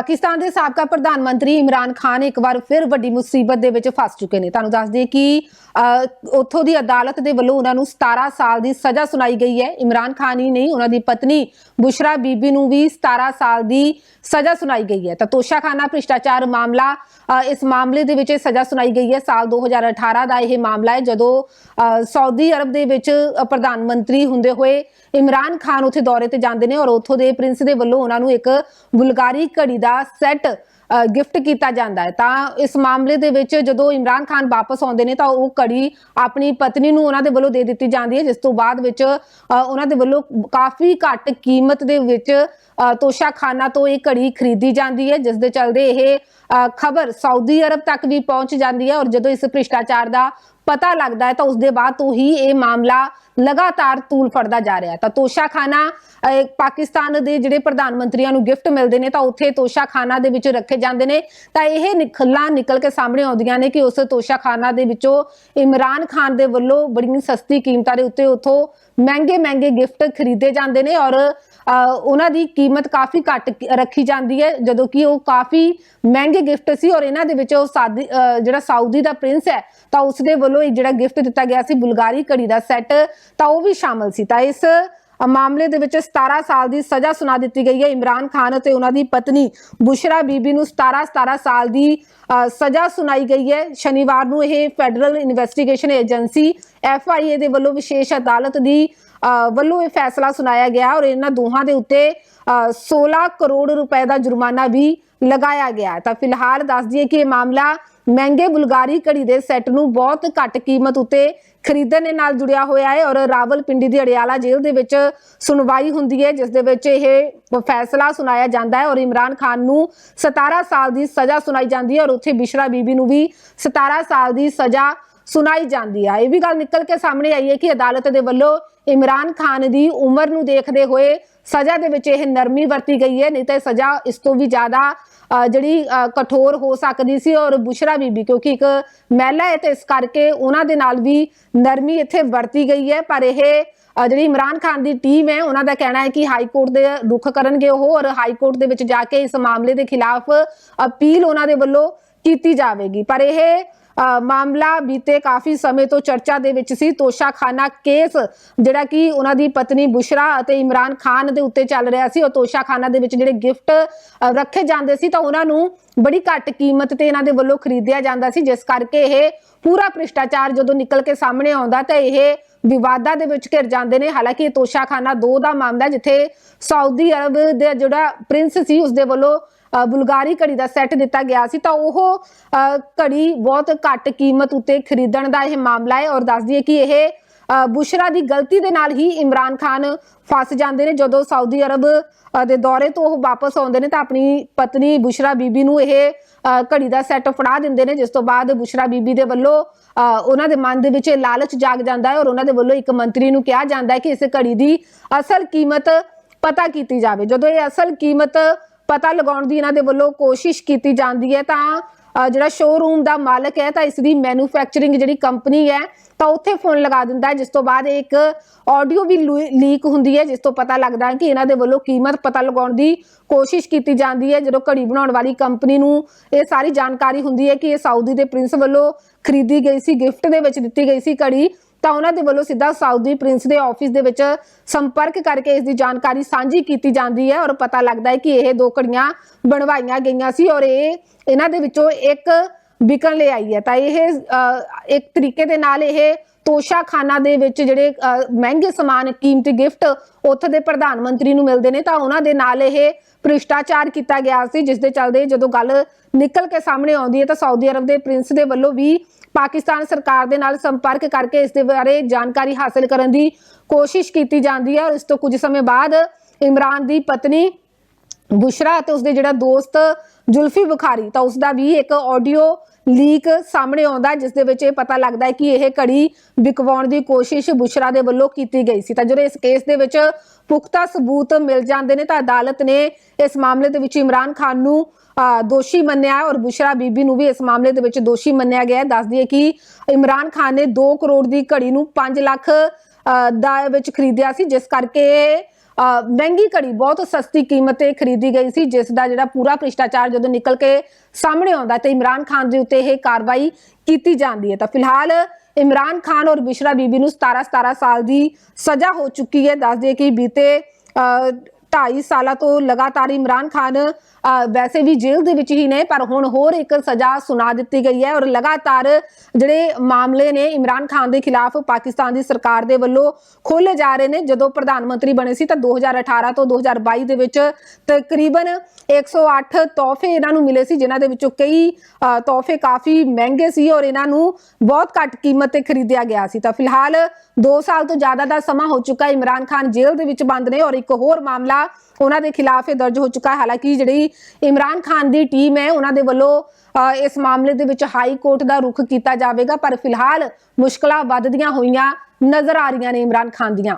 ਪਾਕਿਸਤਾਨ ਦੇ ਸਾਬਕਾ ਪ੍ਰਧਾਨ ਮੰਤਰੀ ਇਮਰਾਨ ਖਾਨ ਇੱਕ ਵਾਰ ਫਿਰ ਵੱਡੀ ਮੁਸੀਬਤ ਦੇ ਵਿੱਚ ਫਸ ਚੁੱਕੇ ਨੇ। ਤੁਹਾਨੂੰ ਦੱਸ ਦਈਏ ਕਿ ਉੱਥੋਂ ਦੀ ਅਦਾਲਤ ਦੇ ਵੱਲੋਂ ਉਹਨਾਂ ਨੂੰ 17 ਸਾਲ ਦੀ ਸਜ਼ਾ ਸੁਣਾਈ ਗਈ ਹੈ। ਇਮਰਾਨ ਖਾਨ ਹੀ ਨਹੀਂ ਉਹਨਾਂ ਦੀ ਪਤਨੀ ਬੁਸ਼ਰਾ ਬੀਬੀ ਨੂੰ ਵੀ 17 ਸਾਲ ਦੀ ਸਜ਼ਾ ਸੁਣਾਈ ਗਈ ਹੈ। ਤਾਂ ਤੋਸ਼ਾਖਾਨਾ ਭ੍ਰਿਸ਼ਟਾਚਾਰ ਮਾਮਲਾ ਇਸ ਮਾਮਲੇ ਦੇ ਵਿੱਚ ਸਜ਼ਾ ਸੁਣਾਈ ਗਈ ਹੈ। ਸਾਲ 2018 ਦਾ ਇਹ ਮਾਮਲਾ ਹੈ ਜਦੋਂ ਅਹ, ਸਾਊਦੀ ਅਰਬ ਦੇ ਵਿੱਚ ਪ੍ਰਧਾਨ ਮੰਤਰੀ ਹੁੰਦੇ ਹੋਏ ਇਮਰਾਨ ਖਾਨ ਉੱਥੇ ਦੌਰੇ ਤੇ ਜਾਂਦੇ ਨੇ ਔਰ ਉੱਥੋਂ ਦੇ ਪ੍ਰਿੰਸ ਦੇ ਵੱਲੋਂ ਉਹਨਾਂ ਨੂੰ ਇੱਕ ਬੁਲਗਾਰੀ ਘੜੀ ਦਾ ਸੈੱਟ ਗਿਫਟ ਕੀਤਾ ਜਾਂਦਾ ਹੈ। ਤਾਂ ਇਸ ਮਾਮਲੇ ਦੇ ਵਿੱਚ ਜਦੋਂ ਇਮਰਾਨ ਖਾਨ ਵਾਪਸ ਆਉਂਦੇ ਨੇ ਤਾਂ ਉਹ ਘੜੀ ਆਪਣੀ ਪਤਨੀ ਨੂੰ ਉਹਨਾਂ ਦੇ ਵੱਲੋਂ ਦੇ ਦਿੱਤੀ ਜਾਂਦੀ ਹੈ, ਜਿਸ ਤੋਂ ਬਾਅਦ ਵਿੱਚ ਉਹਨਾਂ ਦੇ ਵੱਲੋਂ ਕਾਫੀ ਘੱਟ ਕੀਮਤ ਦੇ ਵਿੱਚ ਤੋਸ਼ਾ ਖਾਨਾ ਤੋਂ ਇਹ ਘੜੀ ਖਰੀਦੀ ਜਾਂਦੀ ਹੈ, ਜਿਸ ਦੇ ਚਲਦੇ ਇਹ ਖਬਰ ਸਾਊਦੀ ਅਰਬ ਤੱਕ ਵੀ ਪਹੁੰਚ ਜਾਂਦੀ ਹੈ ਔਰ ਜਦੋਂ ਇਸ ਭ੍ਰਿਸ਼ਟਾਚਾਰ ਦਾ ਪਤਾ ਲੱਗਦਾ ਹੈ ਤਾਂ ਉਸ ਦੇ ਬਾਅਦ ਤੋਂ ਹੀ ਇਹ ਮਾਮਲਾ ਲਗਾਤਾਰ ਤੂਲ ਫੜਦਾ ਜਾ ਰਿਹਾ ਹੈ। ਤਾਂ ਤੋਸ਼ਾਖਾਨਾ ਅਹ, ਪਾਕਿਸਤਾਨ ਦੇ ਜਿਹੜੇ ਪ੍ਰਧਾਨ ਮੰਤਰੀਆਂ ਨੂੰ ਗਿਫਟ ਮਿਲਦੇ ਨੇ ਤਾਂ ਉੱਥੇ ਤੋਸ਼ਾਖਾਨਾ ਦੇ ਵਿੱਚ ਰੱਖੇ ਜਾਂਦੇ ਨੇ। ਤਾਂ ਇਹ ਨਿਕਲਾਂ ਨਿਕਲ ਕੇ ਸਾਹਮਣੇ ਆਉਂਦੀਆਂ ਨੇ ਕਿ ਉਸ ਤੋਸ਼ਾਖਾਨਾ ਦੇ ਵਿੱਚੋਂ ਇਮਰਾਨ ਖਾਨ ਦੇ ਵੱਲੋਂ ਬੜੀ ਸਸਤੀ ਕੀਮਤਾਂ ਦੇ ਉੱਤੇ ਉਥੋਂ ਮਹਿੰਗੇ ਮਹਿੰਗੇ ਗਿਫਟ ਖਰੀਦੇ ਜਾਂਦੇ ਨੇ ਔਰ ਅਹ, ਉਹਨਾਂ ਦੀ ਕੀਮਤ ਕਾਫੀ ਘੱਟ ਰੱਖੀ ਜਾਂਦੀ ਹੈ। ਜਦੋਂ ਕਿ ਉਹ ਕਾਫੀ ਮਹਿੰਗੇ ਗਿਫਟ ਸੀ ਔਰ ਇਹਨਾਂ ਦੇ ਵਿੱਚ ਉਹ ਸਾਦੀ ਅਹ, ਜਿਹੜਾ ਸਾਊਦੀ ਦਾ ਪ੍ਰਿੰਸ ਹੈ ਤਾਂ ਉਸ ਦੇ ਵੱਲੋਂ ਇਹ ਜਿਹੜਾ ਗਿਫਟ ਦਿੱਤਾ ਗਿਆ ਸੀ ਬੁਲਗਾਰੀ ਘੜੀ ਦਾ ਸੈੱਟ ਤਾਂ ਉਹ ਵੀ ਸ਼ਾਮਲ ਸੀ। ਤਾਂ ਇਸ ਮਾਮਲੇ ਦੇ ਵਿੱਚ 17 ਸਾਲ ਦੀ ਸਜ਼ਾ ਸੁਣਾ ਦਿੱਤੀ ਗਈ ਹੈ ਇਮਰਾਨ ਖਾਨ ਅਤੇ ਉਹਨਾਂ ਦੀ ਪਤਨੀ ਬੁਸ਼ਰਾ ਬੀਬੀ ਨੂੰ 17 17 ਸਾਲ ਦੀ ਸਜ਼ਾ ਸੁਣਾਈ ਗਈ ਹੈ। ਸ਼ਨੀਵਾਰ ਨੂੰ ਇਹ ਫੈਡਰਲ ਇਨਵੈਸਟੀਗੇਸ਼ਨ ਏਜੰਸੀ ਐਫਆਈਏ ਦੇ ਵੱਲੋਂ ਵਿਸ਼ੇਸ਼ ਅਦਾਲਤ ਦੀ ਵੱਲੋਂ ਇਹ ਫੈਸਲਾ ਸੁਣਾਇਆ ਗਿਆ ਔਰ ਇਹਨਾਂ ਦੋਹਾਂ ਦੇ ਉੱਤੇ ਅ, 16 ਕਰੋੜ ਰੁਪਏ ਦਾ ਜੁਰਮਾਨਾ ਵੀ ਲਗਾਇਆ ਗਿਆ ਤਾਂ ਫਿਲਹਾਲ ਦੱਸ ਦਈਏ ਕਿ ਇਹ ਮਾਮਲਾ ਮਹਿੰਗੇ ਬੁਲਗਾਰੀ ਘੜੀ ਦੇ ਸੈੱਟ ਨੂੰ ਬਹੁਤ ਘੱਟ ਕੀਮਤ ਉੱਤੇ ਖਰੀਦਣ ਦੇ ਨਾਲ ਜੁੜਿਆ ਹੋਇਆ ਹੈ ਔਰ ਰਾਵਲਪਿੰਡੀ ਦੀ ਅੜਿਆਲਾ ਜੇਲ੍ਹ ਦੇ ਵਿੱਚ ਸੁਣਵਾਈ ਹੁੰਦੀ ਹੈ, ਜਿਸ ਦੇ ਵਿੱਚ ਇਹ ਫੈਸਲਾ ਸੁਣਾਇਆ ਜਾਂਦਾ ਹੈ ਔਰ ਇਮਰਾਨ ਖਾਨ ਨੂੰ 17 ਸਾਲ ਦੀ ਸਜ਼ਾ ਸੁਣਾਈ ਜਾਂਦੀ ਹੈ ਔਰ ਉੱਥੇ ਬਿਸ਼ਰਾ ਬੀਬੀ ਨੂੰ ਵੀ 17 ਸਾਲ ਦੀ ਸਜ਼ਾ ਸੁਣਾਈ ਜਾਂਦੀ ਹੈ। ਇਹ ਵੀ ਗੱਲ ਨਿਕਲ ਕੇ ਸਾਹਮਣੇ ਆਈ ਹੈ ਕਿ ਅਦਾਲਤ ਦੇ ਵੱਲੋਂ ਇਮਰਾਨ ਖਾਨ ਦੀ ਉਮਰ ਨੂੰ ਦੇਖਦੇ ਹੋਏ ਸਜ਼ਾ ਦੇ ਵਿੱਚ ਇਹ ਨਰਮੀ ਵਰਤੀ ਗਈ ਹੈ, ਨਹੀਂ ਤਾਂ ਸਜ਼ਾ ਇਸ ਤੋਂ ਵੀ ਜ਼ਿਆਦਾ ਜਿਹੜੀ ਕਠੋਰ ਹੋ ਸਕਦੀ ਸੀ ਔਰ ਬੁਸ਼ਰਾ ਬੀਬੀ ਕਿਉਂਕਿ ਇੱਕ ਮਹਿਲਾ ਹੈ ਤੇ ਇਸ ਕਰਕੇ ਉਹਨਾਂ ਦੇ ਨਾਲ ਵੀ ਨਰਮੀ ਇੱਥੇ ਵਰਤੀ ਗਈ ਹੈ, ਪਰ ਇਹ ਜਿਹੜੀ ਇਮਰਾਨ ਖਾਨ ਦੀ ਟੀਮ ਹੈ, ਉਹਨਾਂ ਦਾ ਕਹਿਣਾ ਹੈ ਕਿ ਹਾਈ ਕੋਰਟ ਦੇ ਰੁਖ ਕਰਨਗੇ ਉਹ ਔਰ ਹਾਈ ਕੋਰਟ ਦੇ ਵਿੱਚ ਜਾ ਕੇ ਇਸ ਮਾਮਲੇ ਦੇ ਖਿਲਾਫ ਅਪੀਲ ਉਹਨਾਂ ਦੇ ਵੱਲੋਂ ਕੀਤੀ ਜਾਵੇਗੀ। ਪਰ ਇਹ ਮਾਮਲਾ ਬੀਤੇ ਕਾਫੀ ਸਮੇਂ ਤੋਂ ਚਰਚਾ ਦੇ ਵਿੱਚ ਸੀ। ਤੋਸ਼ਾਖਾਨਾ ਕੇਸ, ਜਿਹੜਾ ਕਿ ਉਹਨਾਂ ਦੀ ਪਤਨੀ ਬੁਸ਼ਰਾ ਅਤੇ ਇਮਰਾਨ ਖਾਨ ਦੇ ਉੱਤੇ ਚੱਲ ਰਿਹਾ ਸੀ, ਉਹ ਤੋਸ਼ਾਖਾਨਾ ਦੇ ਵਿੱਚ ਜਿਹੜੇ ਗਿਫਟ ਰੱਖੇ ਜਾਂਦੇ ਸੀ, ਤਾਂ ਉਹਨਾਂ ਨੂੰ ਬੜੀ ਘੱਟ ਕੀਮਤ ਤੇ ਇਹਨਾਂ ਦੇ ਵੱਲੋਂ ਖਰੀਦਿਆ ਜਾਂਦਾ ਸੀ, ਜਿਸ ਕਰਕੇ ਇਹ ਪੂਰਾ ਭ੍ਰਿਸ਼ਟਾਚਾਰ ਜਦੋਂ ਨਿਕਲ ਕੇ ਸਾਹਮਣੇ ਆਉਂਦਾ, ਤਾਂ ਇਹ ਵਿਵਾਦਾਂ ਦੇ ਵਿੱਚ ਘਿਰ ਜਾਂਦੇ ਨੇ। ਹਾਲਾਂਕਿ ਇਹ ਤੋਸ਼ਾਖਾਨਾ 2 ਦਾ ਮਾਮਲਾ ਜਿੱਥੇ ਸਾਊਦੀ ਅਰਬ ਦੇ ਜਿਹੜਾ ਪ੍ਰਿੰਸ ਸੀ ਉਸ ਦੇ ਵੱਲੋਂ ਬੁਲਗਾਰੀ ਘੜੀ ਦਾ ਸੈੱਟ ਦਿੱਤਾ ਗਿਆ ਸੀ ਤਾਂ ਉਹ ਘੜੀ ਬਹੁਤ ਘੱਟ ਕੀਮਤ ਉੱਤੇ ਖਰੀਦਣ ਦਾ ਇਹ ਮਾਮਲਾ ਹੈ ਔਰ ਦੱਸ ਦਈਏ ਕਿ ਇਹ ਬੁਸ਼ਰਾ ਦੀ ਗਲਤੀ ਦੇ ਨਾਲ ਹੀ ਇਮਰਾਨ ਖਾਨ ਫਸ ਜਾਂਦੇ ਨੇ ਜਦੋਂ ਸਾਊਦੀ ਅਰਬ ਦੇ ਦੌਰੇ ਤੋਂ ਉਹ ਵਾਪਸ ਆਉਂਦੇ ਨੇ ਤਾਂ ਆਪਣੀ ਪਤਨੀ ਬੁਸ਼ਰਾ ਬੀਬੀ ਨੂੰ ਇਹ ਘੜੀ ਦਾ ਸੈੱਟ ਫੜਾ ਦਿੰਦੇ ਨੇ ਜਿਸ ਤੋਂ ਬਾਅਦ ਬੁਸ਼ਰਾ ਬੀਬੀ ਦੇ ਵੱਲੋਂ ਅ, ਉਹਨਾਂ ਦੇ ਮਨ ਦੇ ਵਿੱਚ ਇਹ ਲਾਲਚ ਜਾਗ ਜਾਂਦਾ ਹੈ ਔਰ ਉਹਨਾਂ ਦੇ ਵੱਲੋਂ ਇੱਕ ਮੰਤਰੀ ਨੂੰ ਕਿਹਾ ਜਾਂਦਾ ਹੈ ਕਿ ਇਸ ਘੜੀ ਦੀ ਅਸਲ ਕੀਮਤ ਪਤਾ ਕੀਤੀ ਜਾਵੇ। ਜਦੋਂ ਇਹ ਅਸਲ ਕੀਮਤ ਪਤਾ ਲਗਾਉਣ ਦੀ ਇਹਨਾਂ ਦੇ ਵੱਲੋਂ ਕੋਸ਼ਿਸ਼ ਕੀਤੀ ਜਾਂਦੀ ਹੈ ਤਾਂ ਜਿਹੜਾ ਸ਼ੋਰੂਮ ਦਾ ਮਾਲਕ ਹੈ ਤਾਂ ਇਸ ਦੀ ਮੈਨੂਫੈਕਚਰਿੰਗ ਜਿਹੜੀ ਕੰਪਨੀ ਹੈ ਤਾਂ ਉੱਥੇ ਫੋਨ ਲਗਾ ਦਿੰਦਾ ਜਿਸ ਤੋਂ ਬਾਅਦ ਇੱਕ ਆਡੀਓ ਵੀ ਲੀਕ ਹੁੰਦੀ ਹੈ, ਜਿਸ ਤੋਂ ਪਤਾ ਲੱਗਦਾ ਹੈ ਕਿ ਇਹਨਾਂ ਦੇ ਵੱਲੋਂ ਕੀਮਤ ਪਤਾ ਲਗਾਉਣ ਦੀ ਕੋਸ਼ਿਸ਼ ਕੀਤੀ ਜਾਂਦੀ ਹੈ। ਜਦੋਂ ਘੜੀ ਬਣਾਉਣ ਵਾਲੀ ਕੰਪਨੀ ਨੂੰ ਇਹ ਸਾਰੀ ਜਾਣਕਾਰੀ ਹੁੰਦੀ ਹੈ ਕਿ ਇਹ ਸਾਊਦੀ ਦੇ ਪ੍ਰਿੰਸ ਵੱਲੋਂ ਖਰੀਦੀ ਗਈ ਸੀ ਗਿਫਟ ਦੇ ਵਿੱਚ ਦਿੱਤੀ ਗਈ ਸੀ ਘੜੀ ਤਾਂ ਉਹਨਾਂ ਦੇ ਵੱਲੋਂ ਸਿੱਧਾ ਸਾਊਦੀ ਪ੍ਰਿੰਸ ਦੇ ਆਫਿਸ ਦੇ ਵਿੱਚ ਸੰਪਰਕ ਕਰਕੇ ਇਸ ਦੀ ਜਾਣਕਾਰੀ ਸਾਂਝੀ ਕੀਤੀ ਜਾਂਦੀ ਹੈ ਔਰ ਪਤਾ ਲੱਗਦਾ ਹੈ ਕਿ ਇਹ ਦੋ ਘੜੀਆਂ ਬਣਵਾਈਆਂ ਗਈਆਂ ਸੀ ਔਰ ਇਹ ਇਹਨਾਂ ਦੇ ਵਿੱਚੋਂ ਇੱਕ ਵਿਕਣ ਲਈ ਆਈ ਹੈ। ਤਾਂ ਇਹ ਇੱਕ ਤਰੀਕੇ ਦੇ ਨਾਲ ਇਹ ਤੋਸ਼ਾਖਾਨਾ ਦੇ ਵਿੱਚ ਜਿਹੜੇ ਮਹਿੰਗੇ ਸਮਾਨ, ਕੀਮਤੀ ਗਿਫਟ ਉੱਥੇ ਦੇ ਪ੍ਰਧਾਨ ਮੰਤਰੀ ਨੂੰ ਮਿਲਦੇ ਨੇ ਤਾਂ ਉਹਨਾਂ ਦੇ ਨਾਲ ਇਹ ਭ੍ਰਿਸ਼ਟਾਚਾਰ ਕੀਤਾ ਗਿਆ ਸੀ, ਜਿਸ ਦੇ ਚੱਲਦੇ ਜਦੋਂ ਗੱਲ ਨਿਕਲ ਕੇ ਸਾਹਮਣੇ ਆਉਂਦੀ ਹੈ ਤਾਂ ਸਾਊਦੀ ਅਰਬ ਦੇ ਪ੍ਰਿੰਸ ਦੇ ਵੱਲੋਂ ਵੀ ਪਾਕਿਸਤਾਨ ਸਰਕਾਰ ਦੇ ਨਾਲ ਸੰਪਰਕ ਕਰਕੇ ਇਸ ਦੇ ਬਾਰੇ ਜਾਣਕਾਰੀ ਹਾਸਲ ਕਰਨ ਦੀ ਕੋਸ਼ਿਸ਼ ਕੀਤੀ ਜਾਂਦੀ ਹੈ ਔਰ ਇਸ ਤੋਂ ਕੁਝ ਸਮੇਂ ਬਾਅਦ ਇਮਰਾਨ ਦੀ ਪਤਨੀ ਬੁਸ਼ਰਾ ਅਤੇ ਉਸਦੇ ਜਿਹੜਾ ਦੋਸਤ ਜੁਲਫੀ ਬੁਖਾਰੀ ਤਾਂ ਉਸਦਾ ਵੀ ਇੱਕ ਆਡੀਓ ਲੀਕ ਸਾਹਮਣੇ ਆਉਂਦਾ ਜਿਸ ਦੇ ਵਿੱਚ ਇਹ ਪਤਾ ਲੱਗਦਾ ਹੈ ਕਿ ਇਹ ਘੜੀ ਵਿਕਵਾਉਣ ਦੀ ਕੋਸ਼ਿਸ਼ ਬੁਸ਼ਰਾ ਦੇ ਵੱਲੋਂ ਕੀਤੀ ਗਈ ਸੀ। ਤਾਂ ਜਦੋਂ ਇਸ ਕੇਸ ਦੇ ਵਿੱਚ ਪੁਖਤਾ ਸਬੂਤ ਮਿਲ ਜਾਂਦੇ ਨੇ ਤਾਂ ਅਦਾਲਤ ਨੇ ਇਸ ਮਾਮਲੇ ਦੇ ਵਿੱਚ ਇਮਰਾਨ ਖਾਨ ਨੂੰ ਅ, ਦੋਸ਼ੀ ਮੰਨਿਆ ਔਰ ਬੁਸ਼ਰਾ ਬੀਬੀ ਨੂੰ ਵੀ ਇਸ ਮਾਮਲੇ ਦੇ ਵਿੱਚ ਦੋਸ਼ੀ ਮੰਨਿਆ ਗਿਆ ਹੈ। ਦੱਸ ਦਈਏ ਕਿ ਇਮਰਾਨ ਖਾਨ ਨੇ 2 ਕਰੋੜ ਦੀ ਘੜੀ ਨੂੰ 5 ਲੱਖ ਦਾ ਵਿੱਚ ਖਰੀਦਿਆ ਸੀ ਜਿਸ ਕਰਕੇ ਮਹਿੰਗੀ ਘੜੀ ਬਹੁਤ ਸਸਤੀ ਕੀਮਤ ਤੇ ਖਰੀਦੀ ਗਈ ਸੀ ਜਿਸ ਦਾ ਜਿਹੜਾ ਪੂਰਾ ਭ੍ਰਿਸ਼ਟਾਚਾਰ ਜਦੋਂ ਨਿਕਲ ਕੇ ਸਾਹਮਣੇ ਆਉਂਦਾ ਤੇ ਇਮਰਾਨ ਖਾਨ ਦੇ ਉੱਤੇ ਇਹ ਕਾਰਵਾਈ ਕੀਤੀ ਜਾਂਦੀ ਹੈ। ਤਾਂ ਫਿਲਹਾਲ ਇਮਰਾਨ ਖਾਨ ਔਰ ਬਿਸ਼ਰਾ ਬੀਬੀ ਨੂੰ 17 17 ਸਾਲ ਦੀ ਸਜ਼ਾ ਹੋ ਚੁੱਕੀ ਹੈ। ਦੱਸ ਦਈਏ ਕਿ ਬੀਤੇ ਅ, ਢਾਈ ਸਾਲਾਂ ਤੋਂ ਲਗਾਤਾਰ ਇਮਰਾਨ ਖਾਨ ਵੈਸੇ ਵੀ ਜੇਲ੍ਹ ਦੇ ਵਿੱਚ ਹੀ ਨੇ ਪਰ ਹੁਣ ਹੋਰ ਇੱਕ ਸਜ਼ਾ ਸੁਣਾ ਦਿੱਤੀ ਗਈ ਹੈ ਔਰ ਲਗਾਤਾਰ ਜਿਹੜੇ ਮਾਮਲੇ ਨੇ ਇਮਰਾਨ ਖਾਨ ਦੇ ਖਿਲਾਫ ਪਾਕਿਸਤਾਨ ਦੀ ਸਰਕਾਰ ਦੇ ਵੱਲੋਂ ਖੋਲੇ ਜਾ ਰਹੇ ਨੇ। ਜਦੋਂ ਪ੍ਰਧਾਨ ਮੰਤਰੀ ਬਣੇ ਸੀ ਤਾਂ 2018 ਤੋਂ 2022 ਦੇ ਵਿੱਚ ਤਕਰੀਬਨ 108 ਤੋਹਫੇ ਇਹਨਾਂ ਨੂੰ ਮਿਲੇ ਸੀ ਜਿਨ੍ਹਾਂ ਦੇ ਵਿੱਚੋਂ ਕਈ ਅ, ਤੋਹਫੇ ਕਾਫੀ ਮਹਿੰਗੇ ਸੀ ਔਰ ਇਹਨਾਂ ਨੂੰ ਬਹੁਤ ਘੱਟ ਕੀਮਤ ਤੇ ਖਰੀਦਿਆ ਗਿਆ ਸੀ। ਤਾਂ ਫਿਲਹਾਲ 2 ਸਾਲ ਤੋਂ ਜ਼ਿਆਦਾ ਦਾ ਸਮਾਂ ਹੋ ਚੁੱਕਾ ਇਮਰਾਨ ਖਾਨ ਜੇਲ੍ਹ ਦੇ ਵਿੱਚ ਬੰਦ ਨੇ ਔਰ ਇੱਕ ਹੋਰ ਮਾਮਲਾ ਉਹਨਾਂ ਦੇ ਖਿਲਾਫ ਇਹ ਦਰਜ ਹੋ ਚੁੱਕਾ ਹੈ। ਹਾਲਾਂਕਿ ਜਿਹੜੀ ਇਮਰਾਨ ਖਾਨ ਦੀ ਟੀਮ ਹੈ ਉਹਨਾਂ ਦੇ ਵੱਲੋਂ ਅ, ਇਸ ਮਾਮਲੇ ਦੇ ਵਿੱਚ ਹਾਈ ਕੋਰਟ ਦਾ ਰੁਖ ਕੀਤਾ ਜਾਵੇਗਾ ਪਰ ਫਿਲਹਾਲ ਮੁਸ਼ਕਲਾਂ ਵੱਧਦੀਆਂ ਹੋਈਆਂ ਨਜ਼ਰ ਆ ਰਹੀਆਂ ਨੇ ਇਮਰਾਨ ਖਾਨ ਦੀਆਂ।